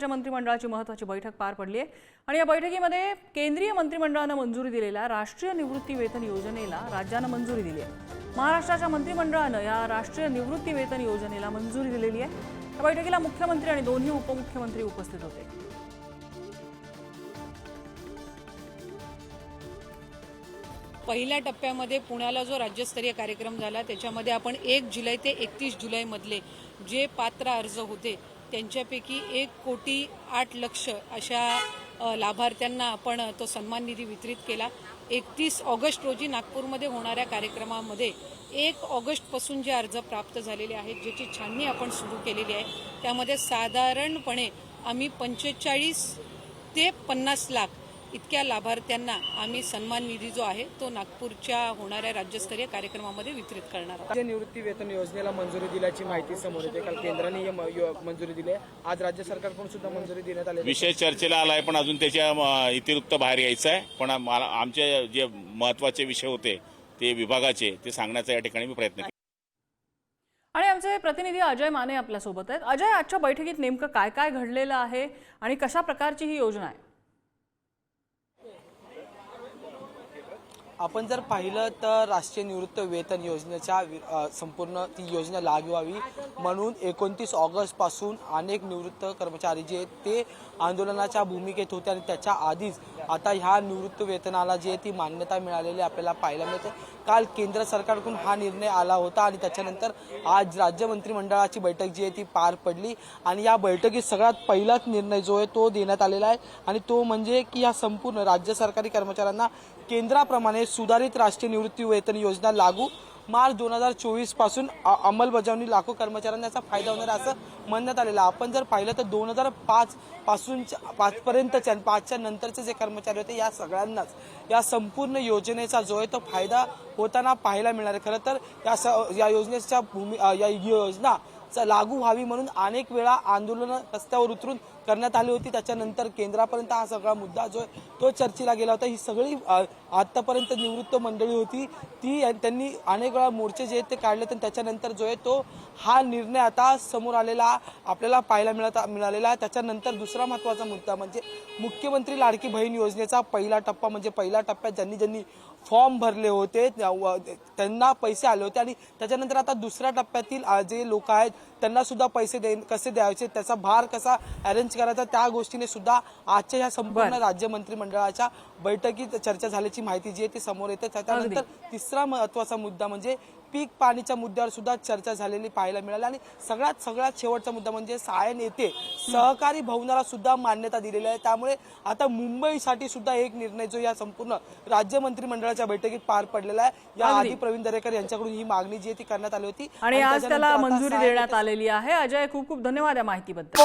राज्य मंत्रिमंडळाची महत्त्वाची बैठक पार पडली आहे. आणि या बैठकीमध्ये केंद्रीय मंत्रिमंडळानं मंजुरी दिलेल्या राष्ट्रीय निवृत्ती वेतन योजनेला राज्यानं मंजुरी दिली आहे. महाराष्ट्राच्या मंत्रिमंडळानं या राष्ट्रीय निवृत्ती वेतन योजनेला मंजुरी दिलेली आहे. या बैठकीला मुख्यमंत्री आणि दोन्ही उपमुख्यमंत्री उपस्थित होते. पहिल्या टप्प्यामध्ये पुण्याला जो राज्यस्तरीय कार्यक्रम झाला त्याच्यामध्ये आपण एक जुलै ते एकतीस जुलैमधले जे पात्र अर्ज होते त्यांच्यापैकी एक कोटी आठ लक्ष अशा लाभार्थ्यांना आपण तो सन्मान निधी वितरित केला. एकतीस ऑगस्ट रोजी नागपूरमध्ये होणाऱ्या कार्यक्रमामध्ये एक ऑगस्टपासून जे अर्ज प्राप्त झालेले आहेत ज्याची छाननी आपण सुरू केलेली आहे त्यामध्ये साधारणपणे आम्ही पंचेचाळीस ते पन्नास लाख इतक्या लाभार्थ्यांना आम्ही सन्मान निधी जो आहे तो नागपूरच्या होणाऱ्या राज्यस्तरीय कार्यक्रमामध्ये वितरित करणार आहोत. निवृत्ती वेतन योजनेला मंजुरी दिल्याची माहिती समोर येते. काल केंद्राने मंजुरी दिली आहे. आज राज्य सरकारकडून सुद्धा मंजुरी देण्यात आली आहे. विषय चर्चेला आलाय पण अजून त्याच्या इतिरिक्त बाहेर यायचं आहे. पण मला आमचे जे महत्त्वाचे विषय होते ते विभागाचे ते सांगण्याचा या ठिकाणी मी प्रयत्न केला. आणि आमचे प्रतिनिधी अजय माने आपल्यासोबत आहेत. अजय आजच्या बैठकीत नेमकं काय काय घडलेलं आहे आणि कशा प्रकारची ही योजना आहे? आपण जर पाहिलं तर राष्ट्रीय निवृत्त वेतन योजनेच्या संपूर्ण ती योजना लागू व्हावी. म्हणून एकोणतीस ऑगस्टपासून अनेक निवृत्त कर्मचारी जे आहेत ते आंदोलनाच्या भूमिकेत होते आणि त्याच्या आधीच आता ह्या निवृत्त वेतनाला जी आहे ती मान्यता मिळालेली आपल्याला पाहायला मिळते. काल केंद्र सरकारकडून हा निर्णय आला होता आणि त्याच्यानंतर आज राज्य मंत्रिमंडळाची बैठक जी आहे ती पार पडली आणि या बैठकीत सगळ्यात पहिलाच निर्णय जो आहे तो देण्यात आलेला आहे. आणि तो म्हणजे की या संपूर्ण राज्य सरकारी कर्मचाऱ्यांना केंद्राप्रमाणे सुधारित राष्ट्रीय निवृत्ती वेतन योजना लागू मार्च दोन हजार चोवीसपासून अंमलबजावणी लाखो कर्मचाऱ्यांना याचा फायदा होणार असं म्हणण्यात आलेलं आपण जर पाहिलं तर दोन हजार पाच पासून पाचपर्यंतच्या आणि पाचच्या नंतरचे जे कर्मचारी होते या सगळ्यांनाच या संपूर्ण योजनेचा जो आहे तो फायदा होताना पाहायला मिळणार आहे. खरं तर या स- या योजनेच्या भूमी या योजना लागू व्हावी म्हणून अनेक वेळा आंदोलन रस्त्यावर उतरून करण्यात आली होती. त्याच्यानंतर केंद्रापर्यंत हा सगळा मुद्दा जो आहे तो चर्चेला गेला होता. ही सगळी आतापर्यंत निवृत्त मंडळी होती. ती त्यांनी अनेक वेळा मोर्चे जे आहेत ते काढले तर त्याच्यानंतर जो आहे तो हा निर्णय आता समोर आलेला आपल्याला पाहायला मिळत मिळालेला आहे. त्याच्यानंतर दुसरा महत्त्वाचा मुद्दा म्हणजे मुख्यमंत्री लाडकी बहीण योजनेचा पहिला टप्पा म्हणजे पहिला टप्प्यात ज्यांनी ज्यांनी फॉर्म भरले होते व- त्यांना पैसे आले होते. आणि त्याच्यानंतर आता दुसऱ्या टप्प्यातील जे लोक आहेत त्यांना सुद्धा पैसे दे कसे द्यायचे त्याचा भार कसा अरेंज करायचा त्या गोष्टीने सुद्धा आजच्या ह्या संपूर्ण राज्य मंत्रिमंडळाच्या बैठकीत चर्चा झाल्याची माहिती जी आहे ती समोर येते. त्याच्यानंतर तिसरा महत्त्वाचा मुद्दा म्हणजे पीक पाणीच्या मुद्द्यावर सुद्धा चर्चा झालेली पाहायला मिळाली. आणि सगळ्यात सगळ्यात शेवटचा मुद्दा म्हणजे सायन येथे सहकारी भवनाला सुद्धा मान्यता दिलेली आहे. त्यामुळे आता मुंबईसाठी सुद्धा एक निर्णय जो या संपूर्ण राज्य मंत्रिमंडळाच्या बैठकीत पार पडलेला आहे. या आधी प्रवीण दरेकर यांच्याकडून ही मागणी जी आहे ती करण्यात आली होती. आणि आज त्याला मंजुरी देण्यात आलेली आहे. अजय खूप खूप धन्यवाद या माहितीबद्दल.